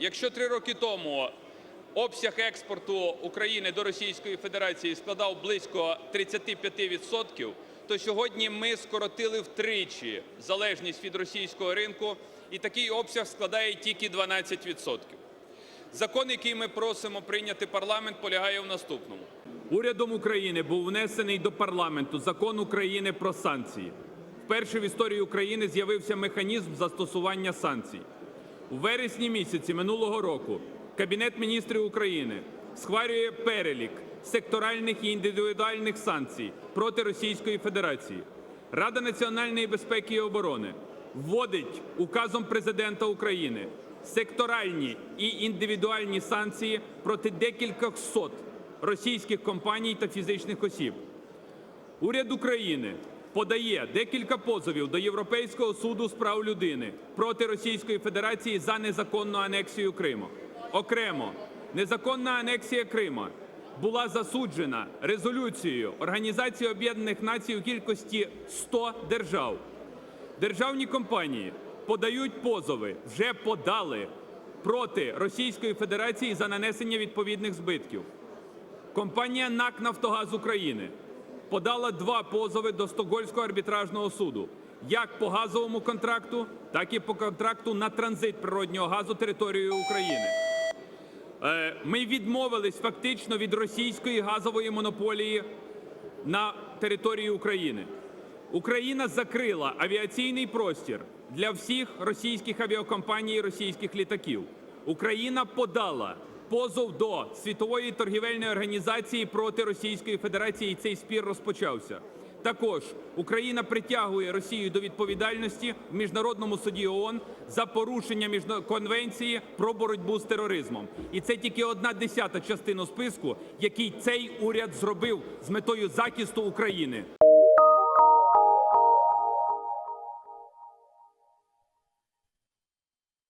якщо три роки тому обсяг експорту України до Російської Федерації складав близько 35%, то сьогодні ми скоротили втричі залежність від російського ринку, і такий обсяг складає тільки 12%. Закон, який ми просимо прийняти парламент, полягає в наступному. Урядом України був внесений до парламенту закон України про санкції. Вперше в історії України з'явився механізм застосування санкцій. У вересні місяці минулого року Кабінет міністрів України схвалює перелік секторальних і індивідуальних санкцій проти Російської Федерації. Рада національної безпеки і оборони вводить указом президента України секторальні і індивідуальні санкції проти декількох сот російських компаній та фізичних осіб. Уряд України подає декілька позовів до Європейського суду з прав людини проти Російської Федерації за незаконну анексію Криму. Окремо, незаконна анексія Крима була засуджена резолюцією Організації Об'єднаних Націй у кількості 100 держав. Державні компанії подають позови, вже подали проти Російської Федерації за нанесення відповідних збитків. Компанія НАК Нафтогаз України подала два позови до Стокгольмського арбітражного суду як по газовому контракту, так і по контракту на транзит природнього газу територією України. Е, Ми відмовились фактично від російської газової монополії на території України. Україна закрила авіаційний простір для всіх російських авіакомпаній і російських літаків. Україна подала позов до Світової торгівельної організації проти Російської Федерації, і цей спір розпочався. Також Україна притягує Росію до відповідальності в міжнародному суді ООН за порушення конвенції про боротьбу з тероризмом. І це тільки одна десята частина списку, який цей уряд зробив з метою захисту України.